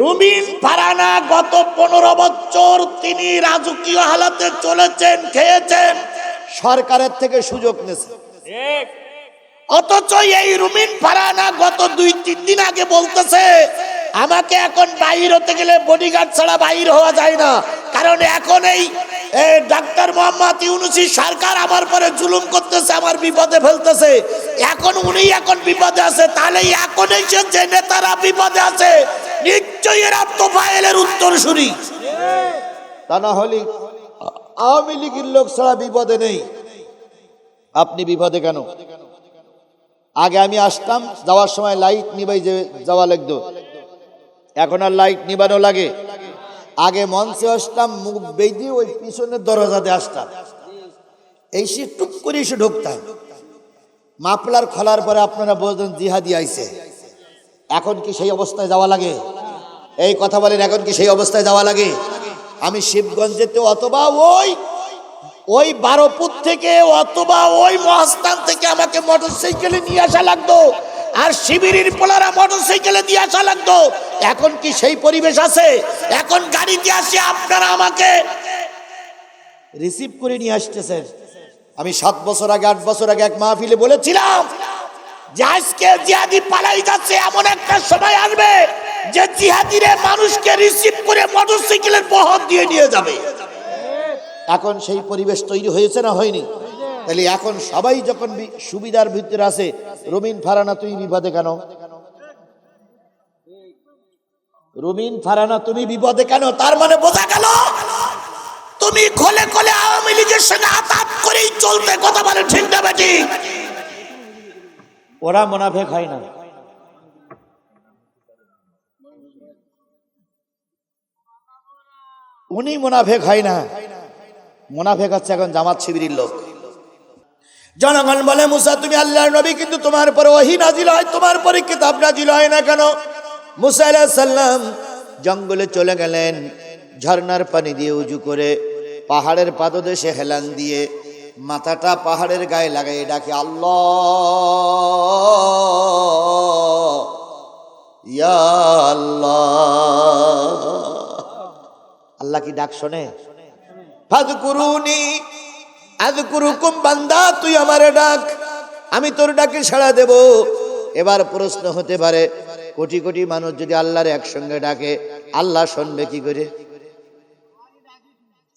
রুমিন ফারানা গত পনেরো বছর তিনি রাজকীয় হালাতে চলেছেন খেয়েছেন। সরকারের থেকে সুযোগ নিয়েছেন অথচ এই রুমিন ফারানা গত দুই তিন দিন আগে বলতেছে আমাকে এখন বাইর হতে গেলে বডিগার্ড ছাড়া বাইর হওয়া যায় না। কারণ এখন এই ডাক্তার মোহাম্মদ ইউনুসি সরকার আমার পরে জুলুম করতেছে আমার বিপদে ফেলতেছে। এখন উনি এখন বিপদে আছে তাহলে এখন এই যে নেতারা বিপদে আছে নিশ্চয়ই এরা উত্তর শুনি। তা না হলে আওয়ামী লীগের লোক ছাড়া বিপদে নেই। আপনি বিপদে কেন? আগে আমি আসতাম, যাওয়ার সময় লাইট নিবাই যে যাওয়া লাগতো। এখন আর লাইট নিবানো লাগে। আগে মঞ্চে আসতাম, মুখ বেঁধে ওই পিছনের দরজাতে আসতাম। এই সে টুক করে এসে ঢুকতাম। মাফলার খোলার পরে আপনারা বলতেন, জিহাদি আইছে। এখন কি সেই অবস্থায় যাওয়া লাগে? এই কথা বলেন, এখন কি সেই অবস্থায় যাওয়া লাগে? আমি শিবগঞ্জেতে অথবা ওই ওই বারোপুর থেকে অথবা ওই মহাস্থান থেকে আমাকে মোটরসাইকেলে নিয়ে আসা লাগতো। আর শিবিরের পোলারা মোটরসাইকেলে দিয়ে আসা লাগতো। এখন কি সেই পরিবেশ আছে? এখন গাড়িতে আসে আপনারা আমাকে। রিসিভ করে নিয়ে আসতেছেন। আমি সাত বছর আগে, আট বছর আগে এক মাহফিলে বলেছিলাম যে আজকে জিহাদি পালাই যাচ্ছে, এমন একটা সময় আসবে যে জিহাদিরে মানুষকে রিসিভ করে মোটরসাইকেলের বহর দিয়ে নিয়ে যাবে। এখন সেই পরিবেশ তৈরি হয়েছে না হয়নি? তাহলে এখন সবাই যখন সুবিধার ভিতরে আছে রবিন ফারানা তুই বিপদে কেন? রবিন ফারানা, তুমি বিপদে কেন? তার মানে বোঝা গেল, তুমি খোলে খোলে আওয়ামী লীগের সঙ্গে আতাত করেই চলতে কথা বলে, ঠিক না বেটি? ওরা মোনাফেক হয় না। উনি মোনাফেক হয় না। মোনাফেক হচ্ছে এখন জামাত শিবিরের লোক। জনগণ বলে, মুসা, তুমি আল্লাহর নবী, কিন্তু তোমার পরে ওহি নাজিল হয়, তোমার পরে কিতাব নাজিল হয় না কেন? মুসা আলাইহিস জঙ্গলে চলে গেলেন ঝর্নার পানি দিয়ে উজু করে পাহাড়ের পাদদেশে হেলান দিয়ে মাথাটা পাহাড়ের গায়ে লাগাই ডাকে, আল্লাহ! ইয়া আল্লাহ! আল্লাহ কি ডাক শোনে? বান্দা, তুই আমারে ডাক। আমি তোর ডাকে সাড়া দেব। এবার প্রশ্ন হতে পারে, কোটি কোটি মানুষ যদি আল্লাহর একসঙ্গে ডাকে, আল্লাহ শুনবে কি করে?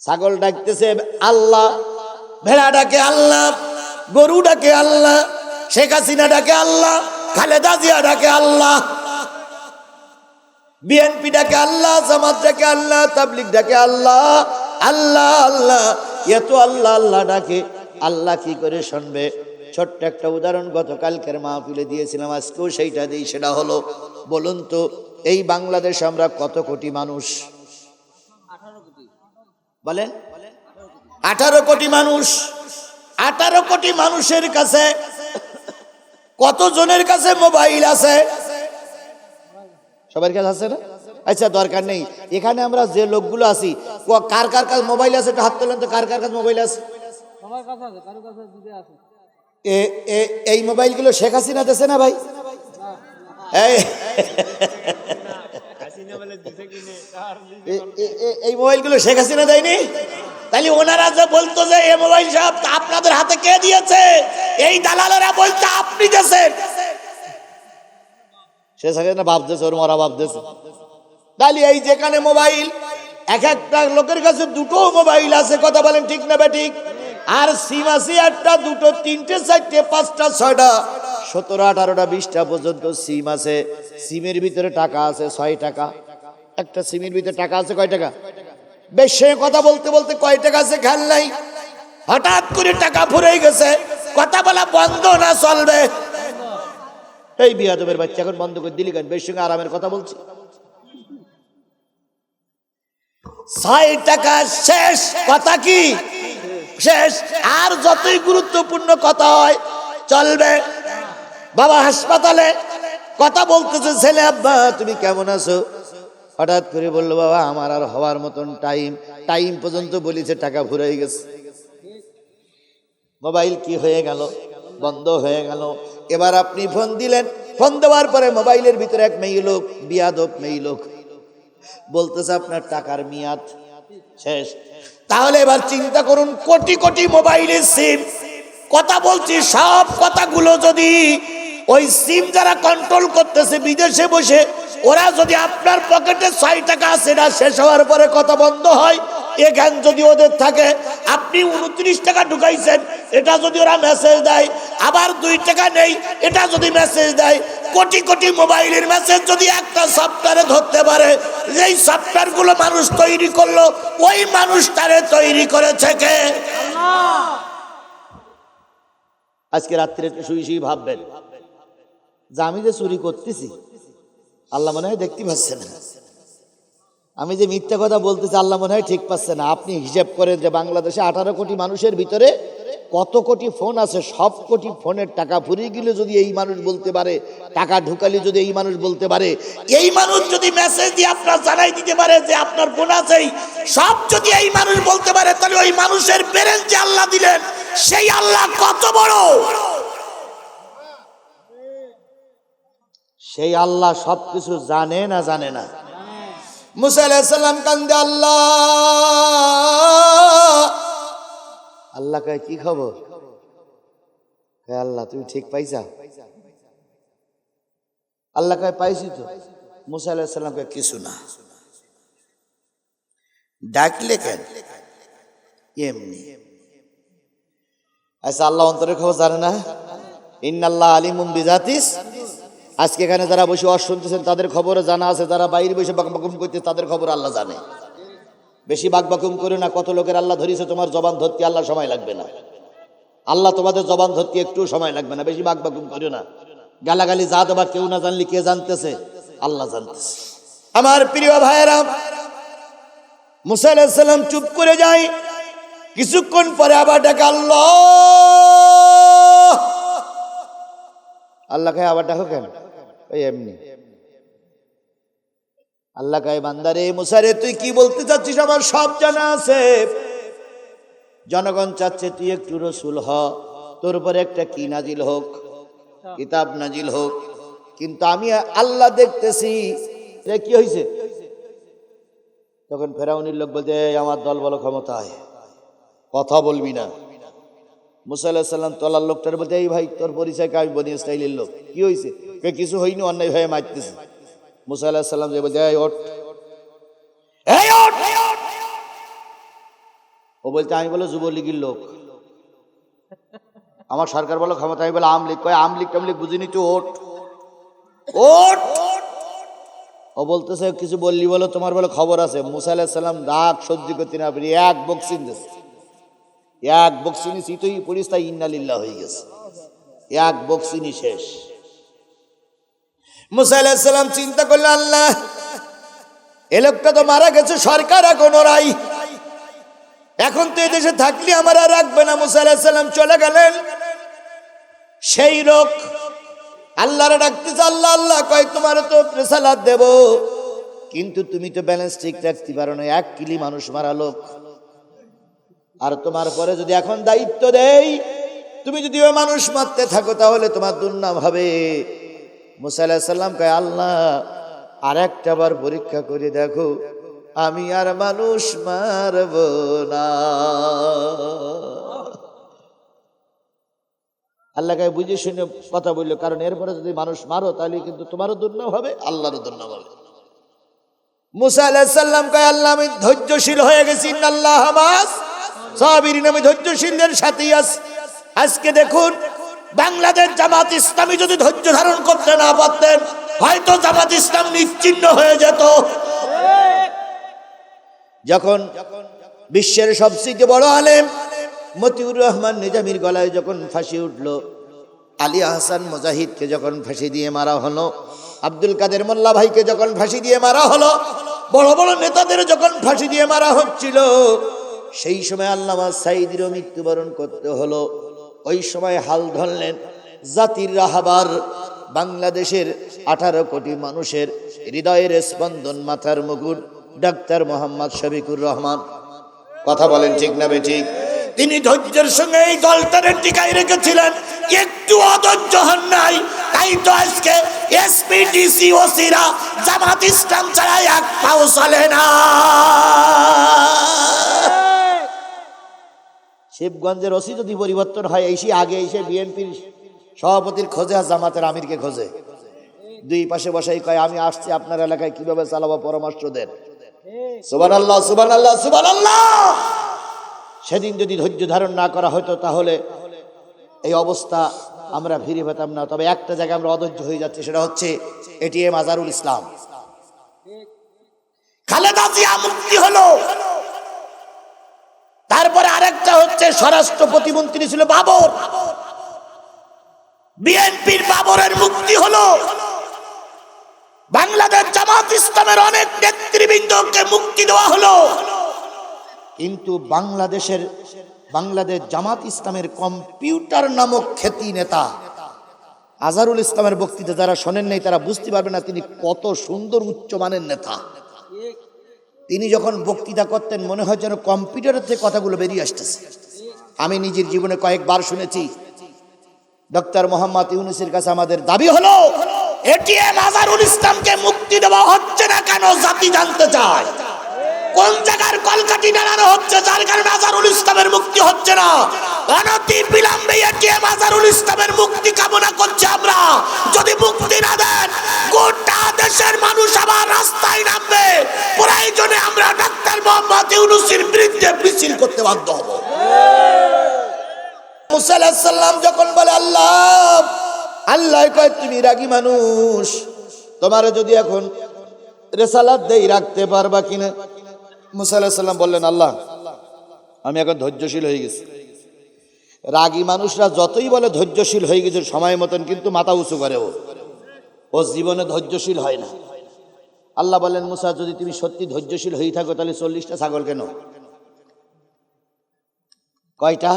ছাগল ডাকতেছে, আল্লাহ, ভেড়া ডাকে আল্লাহ, গরু ডাকে আল্লাহ, শেখ হাসিনা ডাকে আল্লাহ, খালেদা জিয়া ডাকে আল্লাহ। বিএনপি ডাকে আল্লাহ, জামাত ডাকে আল্লাহ তাবলিক ডাকে আল্লাহ আল্লাহ আল্লাহ। এত আল্লাহ আল্লাহ ডাকে। আল্লাহ কি করে শুনবে? ছোট্ট একটা উদাহরণ গতকালকের মাহফিলে দিয়েছিলাম, আজকেও সেইটা দিই, সেটা হলো, বলুন তো, এই বাংলাদেশ আমরা কত কোটি মানুষ? বলেন? আঠারো কোটি মানুষ। আঠারো কোটি মানুষের কাছে কত জনের কাছে মোবাইল আছে? সবার কাছে আছে না? আচ্ছা দরকার নেই। এখানে আমরা যে লোকগুলো আছি কার কার কাছে মোবাইল আছে? একটু হাত তোলেন তো কার কার কাছে মোবাইল আছে? এ- এ- এই মোবাইলগুলো শেখ হাসিনা দেছে না ভাই? এই এ- এ- এ- মোবাইলগুলো শেখ হাসিনা দেয়নি? তাহলে ওনারা যে বলতো যে এই মোবাইল সব আপনাদের হাতে কে দিয়েছে? এই দালালেরা বলতো আপনি দিয়েছেন। সে হাসিনা ভাবতেছে, ওর মরা ভাবতেছে। তাহলে এই যেখানে মোবাইল, এক একটা লোকের কাছে দুটো মোবাইল আছে, কথা বলেন ঠিক না ঠিক? আর সিম আছে একটা, দুটো, তিনটে, চারটে, পাঁচটা, ছয়টা, সতেরো, আঠারোটা, বিশটা পর্যন্ত সিম আছে। সিমের ভিতরে টাকা আছে, ছয় টাকা। একটা সিমের ভিতরে টাকা আছে, কয় টাকা? বেশ কথা বলতে বলতে কয় টাকা আছে, খেয়াল নাই? হঠাৎ করে টাকা ফুরে গেছে। কথা বলা বন্ধ না চলবে? এই বিয়াদবের বাচ্চা এখন বন্ধ করে দিলি কেন? বেশ সঙ্গে আরামের কথা বলছি। শেষ। কথা কি? শেষ। আর যতই গুরুত্বপূর্ণ কথা হয়, চলবে। বাবা হাসপাতালে কথা বলতেছে, ছেলে আব্বা, তুমি কেমন আছো? হঠাৎ করে বলল, বাবা, আমার আর হওয়ার মতন টাইম টাইম পর্যন্ত বলিছে, টাকা ফুরাই গেছে। মোবাইল কি হয়ে গেল? বন্ধ হয়ে গেল। এবার আপনি ফোন দিলেন। ফোন দেওয়ার পরে মোবাইলের ভিতরে এক মেয়ে লোক বিয়াদব মেয়ে লোক বলতেছে, আপনার টাকার মেয়াদ শেষ। তাহলে এবার চিন্তা করুন, কোটি কোটি মোবাইলের সিম, কথা বলছি, সব কথাগুলো যদি ওই সিম যারা কন্ট্রোল করতেছে, বিদেশে বসে, ওরা যদি আপনার পকেটে ছয় টাকা আছে, না শেষ হওয়ার পরে কথা বন্ধ হয়, এ জ্ঞান যদি ওদের থাকে, আপনি উনত্রিশ টাকা ঢুকাইছেন, এটা যদি ওরা মেসেজ দেয় আবার দুই টাকা নেই। এটা যদি মেসেজ দেয়, কোটি কোটি মোবাইলের মেসেজ যদি একটা সফটওয়্যারে ধরতে পারে, যেই সফটওয়্যারগুলো মানুষ তৈরি করল, ওই মানুষটারে তৈরি করেছে কে? আজকে রাত্রে শুয়ে শুয়ে ভাববেন, যে আমি যে চুরি করতেছি, আল্লাহ মনে হয় দেখতে পাচ্ছে না। আমি যে মিথ্যা কথা বলতেছি, আল্লাহ মনে হয় ঠিক পাচ্ছে না। আপনি হিসেব করেন যে বাংলাদেশে আঠারো কোটি মানুষের ভিতরে কত কোটি ফোন আছে, সব কোটি ফোনের টাকা ফুরিয়ে গেলে যদি এই মানুষ বলতে পারে, টাকা ঢুকালে যদি এই মানুষ বলতে পারে, এই মানুষ যদি মেসেজ দিয়ে আপনার জানাই দিতে পারে যে আপনার ফোন আছেই, সব যদি এই মানুষ বলতে পারে, তাহলে ওই মানুষের বেরেন যে আল্লাহ দিলেন, সেই আল্লাহ কত বড়? সেই আল্লাহ সবকিছু জানে না জানে না। মুসা আলাইসাল্লাম কান্দে, আল্লাহ! আল্লাহ কয়, কি খবর? কয়, আল্লাহ, তুমি ঠিক পাইছা? আল্লাহ কয়, পাইছি তো। মুসা আলাইসাল্লাম কয়, কিছু না। ডাকলে কেন? এমনি। আচ্ছা আল্লাহ অন্তরের খবর জানে না? ইন্নাল্লাহ আলিমুম বিজাতিস। আজকে এখানে যারা বসে অস শুনতেছেন তাদের খবরও জানা আছে। যারা বাইরে বসে বাকবাকুম করতে তাদের খবর আল্লাহ জানে। বেশি বাকবাকুম করে না, কত লোকের আল্লাহ ধরিছে, তোমার জবান ধরতে আল্লাহ সময় লাগবে না। আল্লাহ তোমাদের জবান ধরতে একটু সময় লাগবে না, বেশি বাকবাকুম করো না। গালাগালি যা দেবা কেউ না জানলে কে জানতেছে? আল্লাহ জানতেছে। আমার প্রিয় ভাইয়েরা, মুসা আলাইসাল্লাম চুপ করে যায়, কিছুক্ষণ পরে আবার ডাকে, আল্লাহ! আল্লাহ আবার ডাকো কেন? এমনি। আল্লাহ কায়, বান্দারে মুসারে, তুই কি বলতে চাচ্ছিস? আমার সব জানা আছে। জনগণ চাচ্ছে, তুই একটু রসুল হ। তোর উপরে একটা কি নাজিল হোক, কিতাব নাজিল হোক। কিন্তু আমি আল্লাহ দেখতেছি। কি হয়েছে তখন ফেরাউনির লোক বলতে আমার দল বলো ক্ষমতায়। কথা বলবি না। মুসা আলাহিসাল্লাম তলার লোকটার বলতে এই ভাই, তোর পরিচয় কে আমি বনি স্টাইলের লোক। কি হয়েছে কিছু হয়নি অন্যায় ভাই মারতেছে। মুসা যে ওঠ। ও বলতে আমি বলো যুবলীগের লোক। আমার সরকার বলো ক্ষমতা, আমি বলে আমলিগ। কয়, আমলিগ টামলিগ বুঝিনি তুই ওঠ। ওঠ! ও বলতেছে, কিছু বললি বলো, তোমার বলে খবর আছে। মুসা আলাহিসাল্লাম রাগ সহ্য করতে না পারি এক বক্সিং এক বক্সিনি চিতই পড়িস তাই ইন্নালিল্লাহ হয়ে গেছে। এক বক্সিনি শেষ। মুসা আলাহিসাল্লাম চিন্তা করল আল্লাহ, এ লোকটা তো মারা গেছে, সরকার এখন ওরাই এখন তো এদেশে থাকলে আমার আর রাখবে না। মুসা আলাহিসাল্লাম চলে গেলেন। সেই লোক আল্লাহরে ডাকতেছে, আল্লাহ আল্লাহ, কয় তোমার তো প্রেসালাদ দেব। কিন্তু তুমি তো ব্যালেন্স ঠিক রাখতে পারো না, এক কিলি মানুষ মারা লোক। আর তোমার পরে যদি এখন দায়িত্ব দেই, তুমি যদি ওই মানুষ মারতে থাকো, তাহলে তোমার দুর্নাম হবে। মুসা আলাহিসাল্লাম কয়, আল্লাহ আর একটা পরীক্ষা করে দেখো, আমি আর মানুষ মারব না। আল্লাহ কাছে বুঝে শুনে কথা বলল, কারণ এরপরে যদি মানুষ মারো, তাহলে কিন্তু তোমারও দুর্নাম হবে, আল্লাহরও দুর্নাম হবে। মুসা আলাহিসাল্লাম কয়, আল্লাহ, আমি ধৈর্যশীল হয়ে গেছি আল্লাহ হামাস। সাহাবিরিন আমি ধৈর্যশীলদের সাথেই আজকে দেখুন বাংলাদেশ জামাত ইসলামী যদি ধৈর্য ধারণ করতে না পারতেন, হয়তো জামাত ইসলাম নিশ্চিন্ন হয়ে যেত। যখন বিশ্বের সবচেয়ে বড় আলেম মতিউর রহমান নিজামির গলায় যখন ফাঁসি উঠল, আলী আহসান মুজাহিদকে যখন ফাঁসি দিয়ে মারা হলো, আব্দুল কাদের মোল্লা ভাইকে যখন ফাঁসি দিয়ে মারা হলো, বড় বড় নেতাদের যখন ফাঁসি দিয়ে মারা হচ্ছিল, সেই সময় আল্লামা সাইদিরও মৃত্যুবরণ করতে হলো। ওই সময় হাল ধরলেন জাতির রাহাবার। বাংলাদেশের আঠারো কোটি মানুষের হৃদয়ের স্পন্দন মাথার মুকুট ডাক্তার মোহাম্মদ শফিকুর রহমান। কথা বলেন ঠিক না ঠিক? তিনি ধৈর্যের সঙ্গে এই দলটারে টিকাই রেখেছিলেন। একটু অধৈর্য হন নাই, তাই তো আজকে এসপিডিসি ওসিরা জামাত ইসলাম ছাড়া এক পাও চলে না। শিবগঞ্জের ওসি যদি পরিবর্তন হয় এসে আগে এসে বিএনপির সভাপতির খোঁজে জামাতের আমিরকে খোঁজে। দুই পাশে বসাই কয়, আমি আসছি আপনার এলাকায়, কীভাবে চালাবো পরামর্শ দেন? সেদিন যদি ধৈর্য ধারণ না করা হতো, তাহলে এই অবস্থা আমরা ফিরে পেতাম না। তবে একটা জায়গায় আমরা অধৈর্য হয়ে যাচ্ছে, সেটা হচ্ছে এটিএম আজারুল ইসলাম। খালেদা জিয়া মুক্তি হলো। আরেকটা হচ্ছে স্বরাষ্ট্র প্রতিমন্ত্রী ছিল বাবর। বিএনপির বাবরের মুক্তি হলো। বাংলাদেশ জামাত ইসলামের অনেক নেতৃবৃন্দকে মুক্তি দেওয়া হলো। কিন্তু বাংলাদেশের, বাংলাদেশ জামাত ইসলামের কম্পিউটার নামক খ্যাতি নেতা আজারুল ইসলামের বক্তৃতা যারা শোনেন নাই, তারা বুঝতে পারবে না তিনি কত সুন্দর, উচ্চমানের নেতা। তিনি যখন বক্তৃতা করতেন, মনে হয় যেন কম্পিউটারের থেকে কথাগুলো বেরিয়ে আসতেছে। আমি নিজের জীবনে কয়েকবার শুনেছি, ডক্টর মোহাম্মদ ইউনুসের কাছে আমাদের দাবি হলো এটিএম আজারুল ইসলামকে মুক্তি দেওয়া হচ্ছে না কেন জাতি জানতে চায়? কোন জায়গার কলকাটি নাড়ানো হচ্ছে, যার কারণে আজারুল ইসলামের মুক্তি হচ্ছে না? অনতি বিলম্বে এটিএম আজারুল ইসলামের মুক্তি কামনা করছে আমরা। যদি মুক্তি না দেন, গোটা দেশের মানুষ আবার রাস্তায় নামবে। প্রয়োজনে আমরা ডাক্তার মোহাম্মদ ইউনুসের বিরুদ্ধে মিছিল করতে বাধ্য হব। মুসা আলাইহিস যখন বলে, আল্লাহ আল্লাহ কয়, তুমি রাগী মানুষ। তোমার যদি এখন রেসালাত দেই, রাখতে পারবা কিনা? মুসা আলাইহিস সালাম বললেন, আল্লাহ, আমি এখন ধৈর্যশীল হয়ে গেছি। রাগী মানুষরা যতই বলে ধৈর্যশীল হয়ে গেছে, সময় মতন কিন্তু মাথা উঁচু করে ও। ও জীবনে ধৈর্যশীল হয় না। আল্লাহ বলেন মুসা, যদি তুমি সত্যি ধৈর্যশীল হয়ে থাকো, তাহলে চল্লিশটা ছাগল কেন? কয়টা?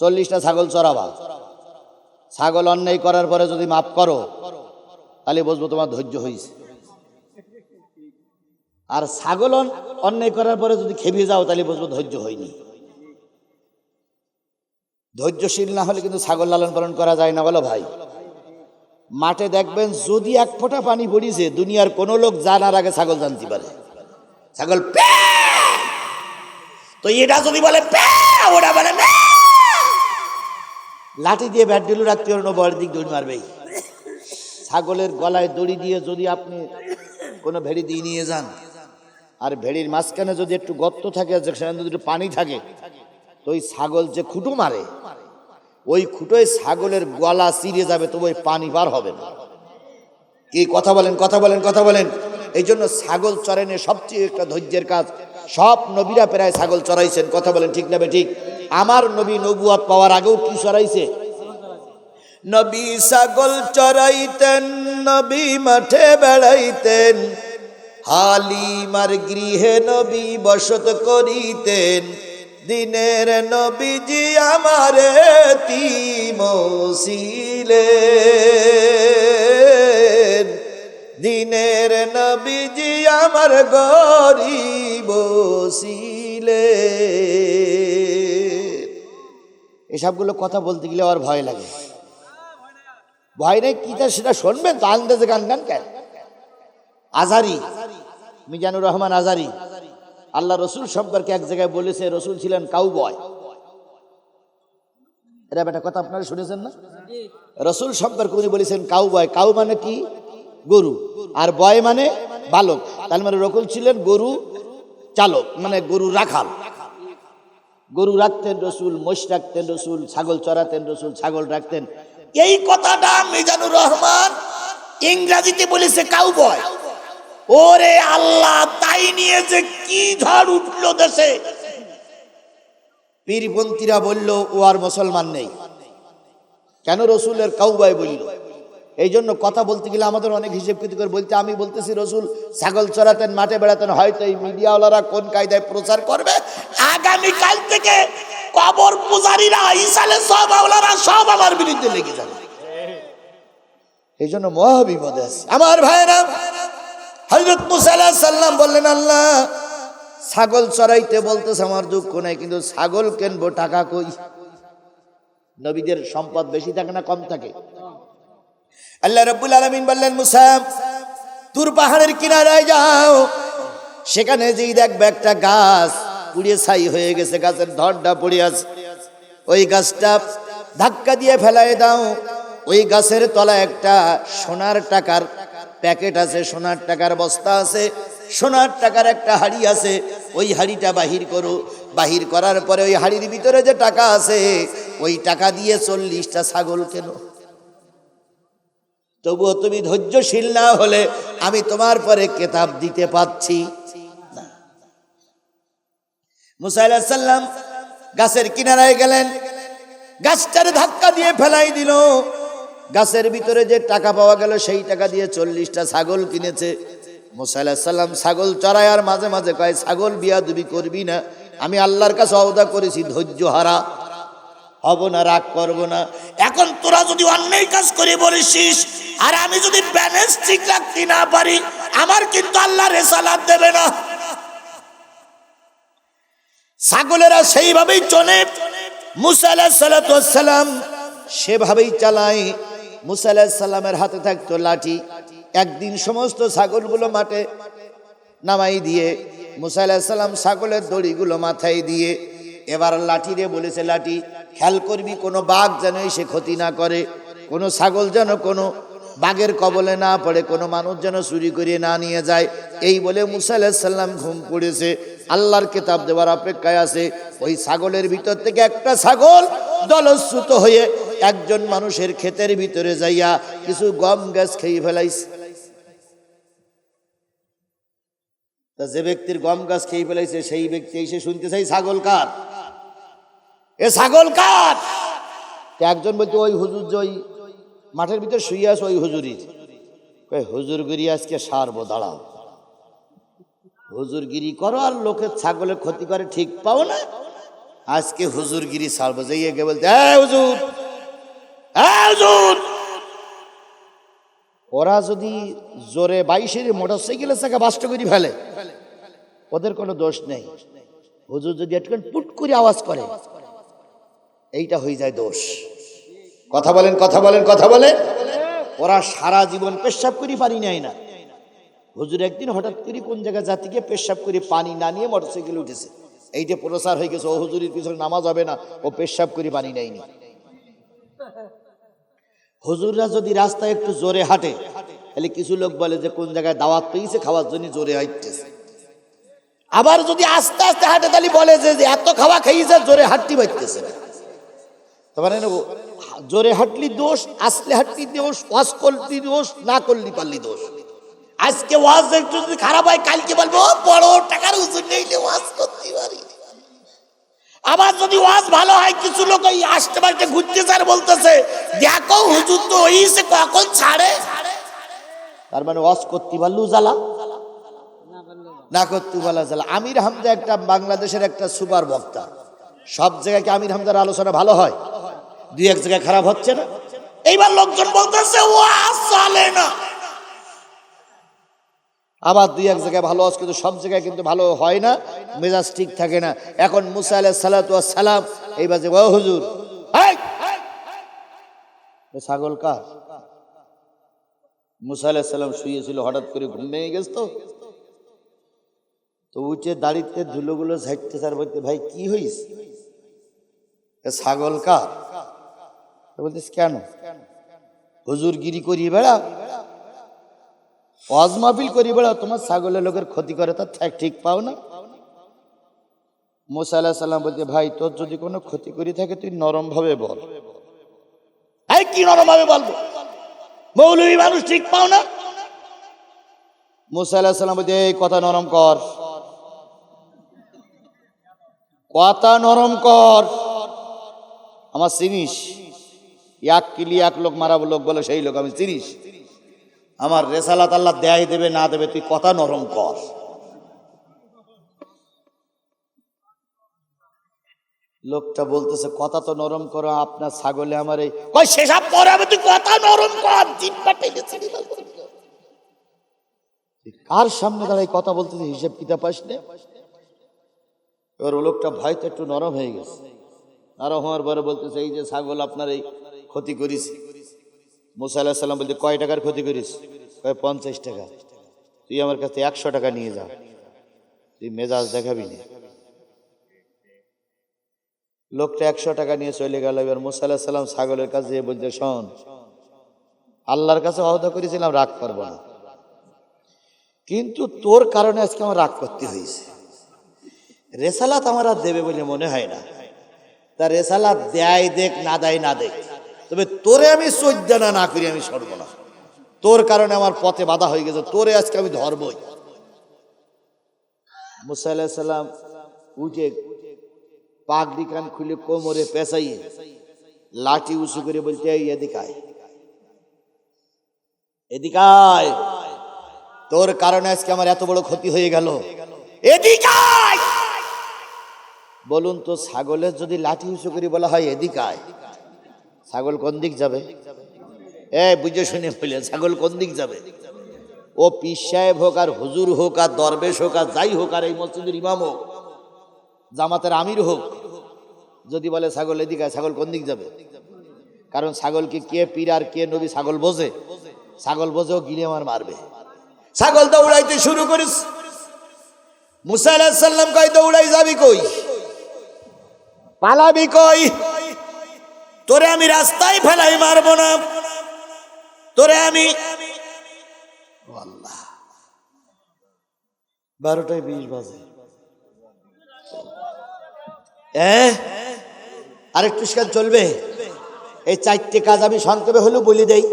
চল্লিশটা ছাগল চড়াবা। ছাগল অন্যায় করার পরে যদি মাফ করো, তাহলে বুঝব তোমার ধৈর্য হয়েছে আর ছাগল অন্যায় করার পরে যদি খেপিয়ে যাও, তাহলে বুঝব ধৈর্য হয়নি। ধৈর্যশীল না হলে কিন্তু ছাগল লালন পালন করা যায় না, বলো ভাই। মাঠে দেখবেন যদি এক ফোঁটা পানি পড়িছে, দুনিয়ার কোনো লোক জানার আগে ছাগল জানতে পারে। ছাগল! তো এটা যদি বলে ওটা বলে লাঠি দিয়ে ব্যাট ডিলু রাখতে পারো বড় দিক দৌড় মারবেই ছাগলের গলায় দড়ি দিয়ে যদি আপনি কোনো ভেড়ি দিয়ে নিয়ে যান আর ভেড়ির মাঝখানে যদি একটু গর্ত থাকে, সেখানে যদি একটু পানি থাকে, তো ওই ছাগল যে খুঁটো মারে, ওই খুঁটোয় ছাগলের গলা চিরে যাবে, তবু ওই পানি পার হবে না। কি কথা বলেন কথা বলেন কথা বলেন। এই জন্য ছাগল চড়ানো সবচেয়ে একটা ধৈর্যের কাজ। সব নবীরা প্রায় ছাগল চড়াইছেন, কথা বলেন ঠিক না ঠিক? আমার নবী নবুয়াত পাওয়ার আগেও কি চড়াইছে? নবী ছাগল চড়াইতেন, নবী মাঠে বেড়াইতেন হালিমার গৃহে নবী বসত করিতেন। দিনের নবীজি আমারে তিমসিলেন দিনের নবীজি আমার গরিব ছিলে এসবগুলো কথা বলতে গেলে আর ভয় লাগে। ভয় নেই, কি তা সেটা শুনবেন? তো আন্দাজে গান গান কেন? আজারি। মিজানুর রহমান আজারি। আল্লাহ রসুল সম্পর্কে এক জায়গায় বলেছে, রসুল ছিলেন কাউ বয় এটা একটা কথা আপনারা শুনেছেন না? রসুল সম্পর্কে উনি বলেছেন কাউ বয় কাউ মানে কি? গরু। আর বয় মানে বালক। তার মানে রকুল ছিলেন গরু চালক মানে গরু রাখাল। গরু রাখতেন রসুল মোষ রাখতেন রসুল, ছাগল চড়াতেন রসুল, ছাগল রাখতেন। এই কথাটা মিজানুর রহমান ইংরাজিতে বলেছে কাউ বয় ওরে আল্লাহ, তাই নিয়ে যে কি ঝড় উঠল দেশে? পীরপন্থীরা বলল, ও আর মুসলমান নেই। কেন রসুলের কাউবাই বলল? এই জন্য কথা বলতে গেলে আমাদের অনেক হিসেব কৃতি করে বলতে, আমি বলতেছি, রসুল ছাগল চড়াতেন, মাঠে বেড়াতেন, হয়তো এই মিডিয়াওয়ালারা কোন কায়দায় প্রচার করবে? আগামী কাল থেকে কবর পূজারীরা ইসালে সব আওলারা সব আমার বিরুদ্ধে লেগে যাবে। এই জন্য মহাবিপদে আছে। আমার ভাইরা হজরত মুসা আলাইহিস সাল্লাম বললেন, আল্লাহ, ছাগল চড়াইতে বলতেছে আমার দুঃখ নাই, কিন্তু ছাগল কিনবো, টাকা কই? নবীদের সম্পদ বেশি থাকে না কম থাকে? আল্লাহ রব্বুল আলমিন বললেন মুসাম তুর পাহাড়ের কিনারায় যাও। সেখানে যেই দেখবে একটা গাছ পুড়িয়ে ছাই হয়ে গেছে, গাছের ধরটা পড়ে আছে। ওই গাছটা ধাক্কা দিয়ে ফেলায় দাও। ওই গাছের তলায় একটা সোনার টাকার প্যাকেট আছে, সোনার টাকার বস্তা আছে, সোনার টাকার একটা হাড়ি আছে, ওই হাড়িটা বাহির করো। বাহির করার পরে ওই হাড়ির ভিতরে যে টাকা আছে, ওই টাকা দিয়ে চল্লিশটা ছাগল কেনো? তবুও তুমি ধৈর্যশীল না হলে আমি তোমার পরে কেতাব দিতে পাচ্ছি সাল্লাম গাছের কিনারায় গেলেন, গাছটার ধাক্কা দিয়ে ফেলাই দিল। গাছের ভিতরে যে টাকা পাওয়া গেল, সেই টাকা দিয়ে চল্লিশটা ছাগল কিনেছে। মুসা আলাহিস ছাগল চড়ায় আর মাঝে মাঝে কয়, ছাগল বিয়া দুবি করবি না? আমি আল্লাহর কাছে অবদা করেছি, ধৈর্য হারা। হব না, রাগ করব না। এখন তোরা যদি অন্যায় কাজ করে বলিস আর আমি যদি ব্যালেন্স ঠিক রাখতে না পারি, আমার কিন্তু আল্লাহ রেসালাত দেবে না। ছাগলেরা সেইভাবেই চলে। মুসা সালাম সেভাবেই চালায়। মুসা আলাহ সাল্লামের হাতে থাকতো লাঠি। একদিন সমস্ত ছাগলগুলো মাঠে নামাই দিয়ে মুসা আলাহ সাল্লাম ছাগলের দড়িগুলো মাথায় দিয়ে এবার লাঠি রে বলেছে, লাঠি, খেয়াল করবি, কোনো বাঘ যেন এসে ক্ষতি না করে, কোনো ছাগল যেন কোনো বাঘের কবলে না পড়ে, কোনো মানুষ যেন চুরি করে না নিয়ে যায়। এই বলে মুসা আলাহিসাল্লাম ঘুম পড়েছে। আল্লাহর কেতাব দেওয়ার অপেক্ষায় আছে। ওই ছাগলের ভিতর থেকে একটা ছাগল দলশ্রুত হয়ে একজন মানুষের ক্ষেতের ভিতরে যাইয়া কিছু গম গ্যাস খেয়ে ফেলাইছে। তা যে ব্যক্তির গম গাছ খেয়ে ফেলাইছে, সেই ব্যক্তি এসে শুনতে চাই ছাগল কার? এ ছাগল কার? একজন বলছে, ওই হুজুর যে ওই মাঠের ভিতরে শুয়ে আছে, ওই হুজুরির। হুজুর হুজুরগিরি আজকে সারবো, দাঁড়াও। হুজুরগিরি করো আর লোকের ছাগলের ক্ষতি করে ঠিক পাও না। আজকে হুজুরগিরি সারবো যাইয়ে গে বলতে "এই হুজুর হুজুর। ওরা যদি জোরে বাইশের মোটর সাইকেলের চাকা বাস্ট করে ফেলে, ওদের কোনো দোষ নেই। হুজুর যদি একটু পুট করে আওয়াজ করে, এইটা হয়ে যায় দোষ। কথা বলেন কথা বলেন কথা বলেন। ওরা সারা জীবন পেশাব করি পানি নেয় না। হুজুর একদিন হঠাৎ করে কোন জায়গায় জাতিকে পেশাব করে পানি না নিয়ে মোটরসাইকেল উঠেছে। এইটা প্রসার হয়ে গেছে, ও হুজুরের পিছনে নামাজ হবে না, ও পেশাব করে পানি নেয়নি। হুজুররা যদি রাস্তায় একটু জোরে হাঁটে, তাহলে কিছু লোক বলে যে কোন জায়গায় দাওয়াত পেয়েছে, খাওয়ার জন্য জোরে হাঁটতেছে। আবার যদি আস্তে আস্তে হাঁটে, তাহলে বলে যে এত খাওয়া খাইয়েছে, জোরে হাঁটতে পারতেছে না। জোরে হাঁটলি দোষ আসলে হাঁটলি দোষ, ওয়াজ করলি দোষ, না করলি পারলি দোষ। আজকে ওয়াজ একটু যদি খারাপ হয় কালকে বলব "ও, বড় টাকার উজুর নেইলে ওয়াজ করতে পারি। আবার যদি ওয়াজ ভালো হয় কিছু লোক ওই আসতে পারতে ঘুরতে স্যার বলতেছে দেখো হুজুর তো হইছে কখন ছাড়ে? তার মানে ওয়াজ করতে পারলু জ্বালা? না করতে বলা জ্বালা। আমির হামজা একটা বাংলাদেশের একটা সুপার বক্তা। সব জায়গায় কি আমির হামদার আলোচনা ভালো হয়? দুই এক জায়গায় খারাপ হচ্ছে না? এইবার লোকজন বলতেছে ওয়াজ চলে না। আবার দুই এক জায়গায় ভালো আছে, কিন্তু সব জায়গায় কিন্তু ভালো হয় না, মেজাজ ঠিক থাকে না। এখন মুসা আলাহ সালাম এইবার যে ও হুজুর ছাগল কার? মুসা আলাহ সাল্লাম শুয়েছিল, হঠাৎ করে ঘুম ভেঙে গেছ তো। তো উঠে দাড়িতে ধুলোগুলো ঝাড়তে স্যার বলতে ভাই, কি হইস? ছাগল কার? তো বলতিস কেন? হুজুর গিরি করিয়ে বেড়া। ওয়াজ মাহফিল করি তোমার ছাগলের লোকের ক্ষতি করে তার ঠেক পাও না? মোসা আল্লাহ সাল্লাম বলছে, ভাই, তোর যদি কোনো ক্ষতি করি থাকে, তুই নরম ভাবে বল। এই কি নরম ভাবে বলব? মৌলভী মানুষ ঠিক পাও না? মুসা আল্লাহ সাল্লাম বলছে, এই কথা নরম কর। কথা নরম কর। আমার চিনিস? এক কিলি এক লোক মারাবো, লোক বলে সেই লোক আমি চিনিস। আমার রেসালাত আল্লাহ দেয় দেবে, না দেবে, তুই কথা নরম কর। লোকটা বলতেছে, কথা তো নরম করো, আপনার ছাগলে আমার এই সেসব পরে আমি তুই কথা নরম কর। কার সামনে দাঁড়াই কথা বলতেছে হিসেব কিতাব পাস এবার ও লোকটা ভয় তো একটু নরম হয়ে গেছে। নরম হওয়ার পরে বলতেছে, এই যে ছাগল আপনার এই ক্ষতি করিস মুসা আল্লাহ সাল্লাম বলতে, কয় টাকার ক্ষতি করিস? কয়, পঞ্চাশ টাকা। তুই আমার কাছে একশো টাকা নিয়ে যা। তুই মেজাজ দেখাবি না। লোকটা একশো টাকা নিয়ে চলে গেল। এবার মুসা আল্লাহ সাল্লাম ছাগলের কাছে বলতে শোন, আল্লাহর কাছে অহদা করেছিলাম, রাগ করব না। কিন্তু তোর কারণে আজকে আমার রাগ করতে হয়েছে। রেসালাত আমার আর দেবে বলে মনে হয় না। তা রেসালাত দেয়, দেখ, না দেয়, না দেখ। তবে তোরে আমি সজ্জানা না করি আমি সরব না তোর কারণে আমার পথে বাধা হয়ে গেছে, তোরে আজকে আমি ধরবই। মুসা আলাহিসাল্লাম সাল্লাম উঠে পাগড়ি কান খুলে কোমরে পেঁচাইয়ে লাঠি উঁচু করে বলতে এদিকায় এদিকায় তোর কারণে আজকে আমার এত বড় ক্ষতি হয়ে গেল। এদিকায় বলুন তো, ছাগলের যদি লাঠি উঁচু করে বলা হয় এদিকায় ছাগল কোন দিক যাবে? এ বুঝে শুনে বললেন, ছাগল কোন দিক যাবে? ও পীর সাহেব হোক আর হুজুর হোক আর দরবেশ হোক আর যাই হোক আর এই মসজিদের ইমাম হোক, জামাতের আমির হোক, যদি বলে ছাগল এদিকে ছাগল কোন দিক যাবে? কারণ ছাগলকে কে পীর আর কে নবী ছাগল বোঝে। ছাগল বোঝেও গিলে আমার মারবে। ছাগল দৌড়াইতে শুরু করিস। মুসা আলাহিস সাল্লাম কই দৌড়াই যাবি কই? পালাবি কই? তোরে আমি রাস্তায় ফেলাই মারবো না। তোরে আমি বারোটায় বিশ বাজে। আরেকটু সেখান চলবে? এই চারটে কাজ আমি সংক্ষেপে হলেও বলে দেই।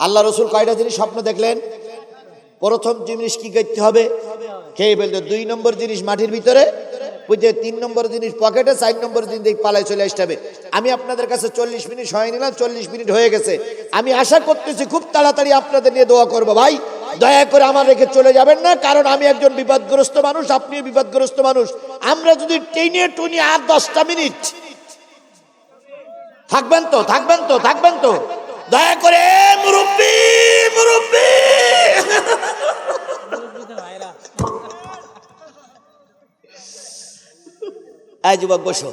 আল্লাহ রসুল কয়টা জিনিস স্বপ্ন দেখলেন? প্রথম জিনিস কি করতে হবে? খেয়ে ফেলতে দুই নম্বর জিনিস মাটির ভিতরে বুঝে তিন নম্বর জিনিস, পকেটে চার নম্বর জিনিস পালায় চলে আসতে হবে। আমি আপনাদের কাছে চল্লিশ মিনিট সময় নিলাম, চল্লিশ মিনিট হয়ে গেছে। আমি আশা করতেছি খুব তাড়াতাড়ি আপনাদের নিয়ে দোয়া করব ভাই। দয়া করে আমার রেখে চলে যাবেন না, কারণ আমি একজন বিপদগ্রস্ত মানুষ, আপনিও বিপদগ্রস্ত মানুষ। আমরা যদি টেনে টুনি আর দশটা মিনিট থাকবেন তো থাকবেন তো থাকবেন তো। দয়া করে মুরব্বী মুরব্বী। এই যুবক, বসো।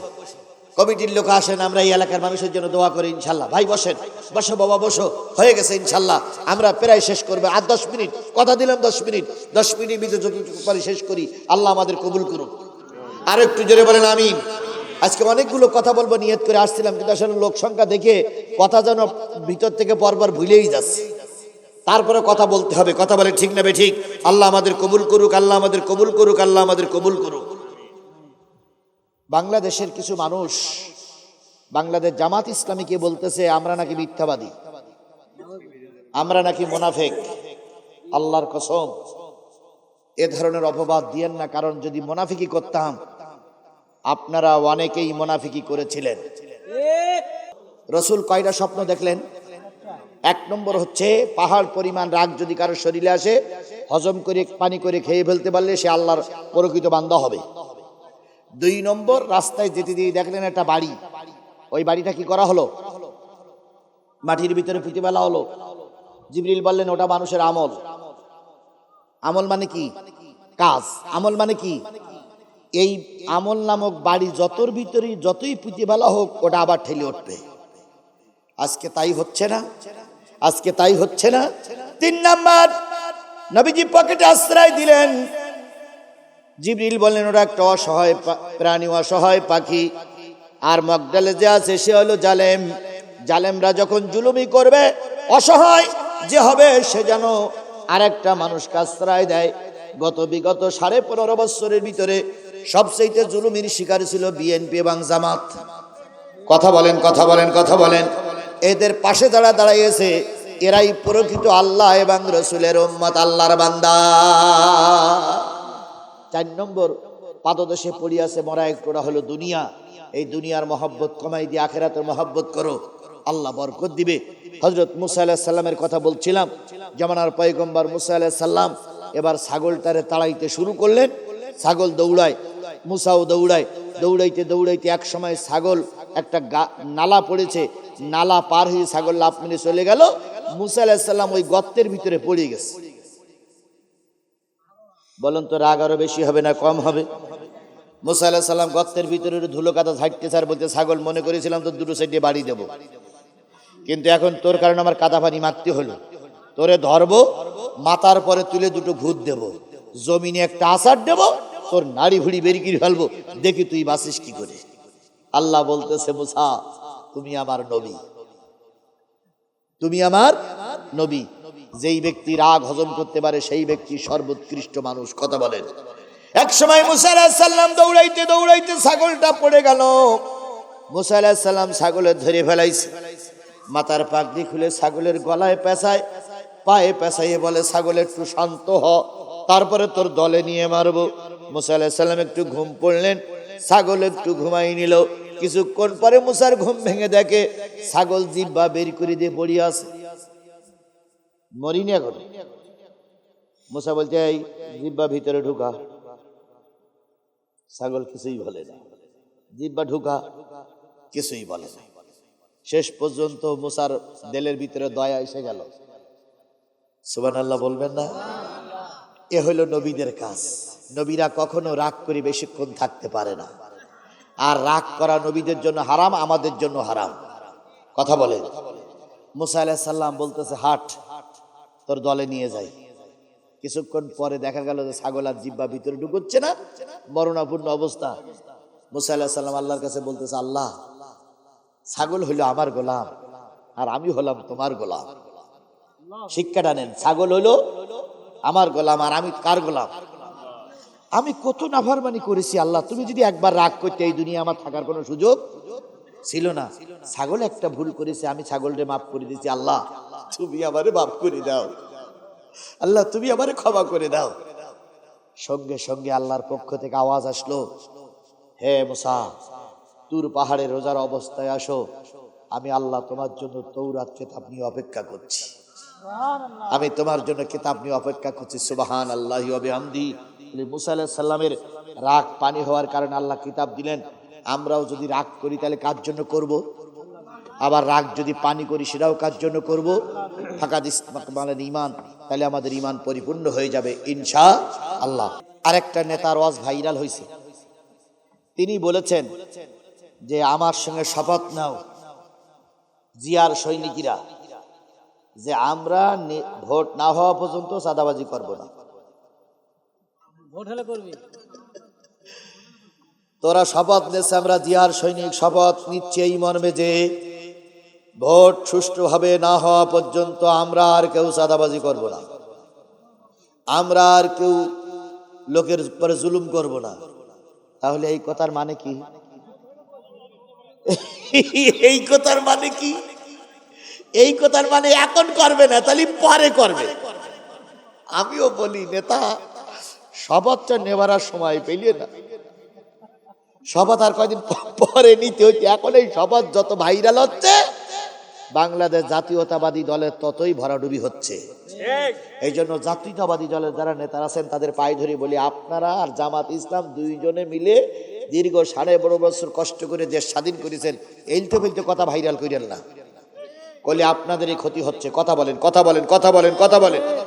কমিটির লোক আসেন, আমরা এই এলাকার মানুষের জন্য দোয়া করি, ইনশাল্লাহ। ভাই, বসেন। বসো, বাবা, বসো। হয়ে গেছে, ইনশাল্লাহ। আমরা প্রায় শেষ করব। আর দশ মিনিট, কথা দিলাম দশ মিনিট। দশ মিনিট ভিতরে যতটুকু পারি শেষ করি। আল্লাহ আমাদের কবুল করুন আর একটু জোরে বলেন আমি আজকে অনেকগুলো কথা বলব, নিয়ত করে আসছিলাম, কিন্তু আসলে লোক সংখ্যা দেখে কথা যেন ভিতর থেকে পরপর ভুলেই যাচ্ছে। তারপরে কথা বলতে হবে। কথা বলে ঠিক নেবে ঠিক? আল্লাহ আমাদের কবুল করুক, আল্লাহ আমাদের কবুল করুক, আল্লাহ আমাদের কবুল করুক। বাংলাদেশের কিছু মানুষ, বাংলাদেশ জামাত ইসলামীকে বলতেছে, আমরা নাকি মিথ্যাবাদী। আমরা নাকি মোনাফেক। আল্লাহর কসম, এ ধরনের অপবাদ দিয়েন না, কারণ যদি মোনাফিকি করতাম, আপনারা অনেকেই মোনাফিকি করেছিলেন। রসুল কয়টা স্বপ্ন দেখলেন? এক নম্বর হচ্ছে, পাহাড় পরিমাণ রাগ যদি কারোর শরীরে আসে, হজম করে, পানি করে খেয়ে ফেলতে পারলে সে আল্লাহর প্রকৃত বান্ধা হবে। দুই নম্বর রাস্তায় যেতে দিয়ে দেখলেন একটা বাড়ি। ওই বাড়িটা কি করা হলো? মাটির ভিতরে পুঁতে হলো। জিবরিল বললেন, ওটা মানুষের আমল। আমল মানে কি? কাজ। আমল মানে কি? এই আমল নামক বাড়ি যতর ভিতরে যতই পুঁতে হোক, ওটা আবার ঠেলে উঠবে। আজকে তাই হচ্ছে না? আজকে তাই হচ্ছে না? তিন নাম্বার, নবীজি পকেটে আশ্রয় দিলেন। জিবরিল বললেন, ওরা একটা অসহায় প্রাণী, অসহায় পাখি। আর মগডালে যে আছে সে হলো জালেম। জালেমরা যখন জুলুমি করবে, অসহায় যে হবে, সে যেন আরেকটা মানুষকে আশ্রয় দেয়। গত বিগত সাড়ে পনেরো বছরের ভিতরে সবচেয়ে জুলুমির শিকার ছিল বিএনপি এবং জামাত। কথা বলেন কথা বলেন কথা বলেন। এদের পাশে যারা দাঁড়াইয়েছে, এরাই প্রকৃত আল্লাহ এবং রসুলের উম্মত, আল্লাহর বান্দা। চার নম্বর পাদদেশে পড়িয়াছে মরা একটোরা হলো দুনিয়া। এই দুনিয়ার মহব্বত কমাই দিয়ে আখেরাতের মহব্বত করো। আল্লাহ বরকত দিবে। হজরত মুসা আলাহ সাল্লামের কথা বলছিলাম যেমন আর পয়গম্বর মুসা আলাহ সাল্লাম এবার ছাগলটারে তাড়াইতে শুরু করলেন। ছাগল দৌড়ায়, মুসাও দৌড়ায়, দৌড়াইতে দৌড়াইতে এক সময় ছাগল একটা নালা পড়েছে, নালা পার হয়ে ছাগল লাফ মেনে চলে গেল। মুসা আলাহ সাল্লাম ওই গর্তের ভিতরে পড়ে গেছে। বলুন তো, রাগ আরও বেশি হবে না কম হবে? মুসা আলাহ সাল্লাম গর্তের ভিতরে ধুলো কাদা ঝাঁটতে স্যার বলতে ছাগল, মনে করেছিলাম তো দুটো সাইডে বাড়ি দেব। কিন্তু এখন তোর কারণে আমার কাদা পানি মারতে হলো। তোরে ধরবো, মাথার পরে তুলে দুটো ভূত দেব। জমিনে একটা আসার দেব, তোর নাড়ি ভুড়ি বেরিয়ে ফেলব। দেখি তুই বাসিস কি করে? আল্লাহ বলতেছে, মুসা, তুমি আমার নবী। তুমি আমার নবী। যেই ব্যক্তি রাগ হজম করতে পারে, সেই ব্যক্তি সর্বোৎকৃষ্ট মানুষ। কথা বলেন। এক সময় মুসা আলাহিসাল্লাম দৌড়াইতে দৌড়াইতে ছাগলটা পড়ে গেল। মুসা আলাহিসাল্লাম ছাগলের ধরে ফেলাইছে। মাথার পাগড়ি খুলে ছাগলের গলায় পেঁচায়। পায়ে পেঁচাইয়ে বলে, ছাগল, একটু শান্ত হ, তারপরে তোর দলে নিয়ে মারবো। মুসা আলাহিসাল্লাম একটু ঘুম পড়লেন। ছাগল একটু ঘুমাই নিল। কিছুক্ষণ পরে মুসার ঘুম ভেঙে দেখে ছাগল জিব্বা বের করে দিয়ে পড়িয়ে আছে মরিনি এখন মুসা বলছে, এই জিব্বা ভিতরে ঢুকা। ছাগল কিছুই বলে না। জিব্বা ঢুকা, কিছুই বলে না। শেষ পর্যন্ত মুসার দেলের ভিতরে দয়া এসে গেল। সুবান আল্লাহ বলবেন না? এ হলো নবীদের কাজ। নবীরা কখনো রাগ করে বেশিক্ষণ থাকতে পারে না। আর রাগ করা নবীদের জন্য হারাম, আমাদের জন্য হারাম। কথা বলে মুসা আলাহিসাল্লাম বলতেছে, হাট তোর দলে নিয়ে যাই। কিছুক্ষণ পরে দেখা গেল যে ছাগল আর জিব্বা ভিতরে ঢুকছে না। মরণাপূর্ণ অবস্থা। মুসা আল্লাহ সাল্লাম আল্লাহর কাছে বলতেছে, আল্লাহ, ছাগল হইল আমার গোলাম আর আমি হলাম তোমার গোলাম। শিক্ষাটা নেন, ছাগল হইল আমার গোলাম আর আমি কার গোলাম? আমি কত নাফরমানি করেছি আল্লাহ, তুমি যদি একবার রাগ করতে এই দুনিয়া আমার থাকার কোনো সুযোগ ছিল না। ছাগল একটা ভুল করেছে, আমি ছাগলরে মাফ করে দিয়েছি, আল্লাহ। তুমি আমারে মাফ করে দাও। আল্লাহ, তুমি আমারে ক্ষমা করে দাও। সঙ্গে সঙ্গে আল্লাহর পক্ষ থেকে আওয়াজ আসলো, হে মুসা, তুর পাহাড়ে রোজার অবস্থায় আসো। আমি আল্লাহ তোমার জন্য তৌরাত কেতাব নিয়ে অপেক্ষা করছি। আমি তোমার জন্য কিতাব নিয়ে অপেক্ষা করছি সুবাহান আল্লাহ আমদি মুসা আলাহ সাল্লামের রাগ পানি হওয়ার কারণে আল্লাহ কিতাব দিলেন। আমরাও যদি রাগ করি, তাহলে কার জন্য করব। আবার রাগ যদি পানি করি সেটাও কার জন্য করব? ফাঁকা দিস মানে ইমান তাহলে আমাদের ইমান পরিপূর্ণ হয়ে যাবে ইনশা আল্লাহ। আরেকটা নেতার ওয়াজ ভাইরাল হয়েছে তিনি বলেছেন যে আমার সঙ্গে শপথ নাও জিয়ার সৈনিকরা যে আমরা ভোট না হওয়া পর্যন্ত চাঁদাবাজি করব না। তোরা শপথ নিচ্ছে আমরা জিয়ার সৈনিক শপথ নিচ্ছে এই মর্মে যে ভোট সুষ্ঠুভাবে না হওয়া পর্যন্ত আমরা আর কেউ চাঁদাবাজি করব না। আমরা আর কেউ লোকের উপরে জুলুম করব না। তাহলে এই কথার মানে কি? এই কথার মানে কি? এই কথার মানে এখন করবে না, তাহলে পরে করবে। আমিও বলি, নেতা, শপথটা নেবার সময় পেলিয়ে না। শপথ আর কয়দিন পরে নিতে হইতে, এখন এই শপথ যত ভাইরাল হচ্ছে বাংলাদেশ জাতীয়তাবাদী দলের ততই ভরাডুবি হচ্ছে। এই জন্য জাতীয়তাবাদী দলের যারা নেতারা আছেন তাদের পায়ে ধরে বলি আপনারা আর জামাত ইসলাম দুইজনে মিলে দীর্ঘ সাড়ে বড় বছর কষ্ট করে দেশ স্বাধীন করেছেন। এইলতে ফেলতে কথা ভাইরাল করিলেন না। কলে আপনাদেরই ক্ষতি হচ্ছে। কথা বলেন কথা বলেন কথা বলেন কথা বলেন।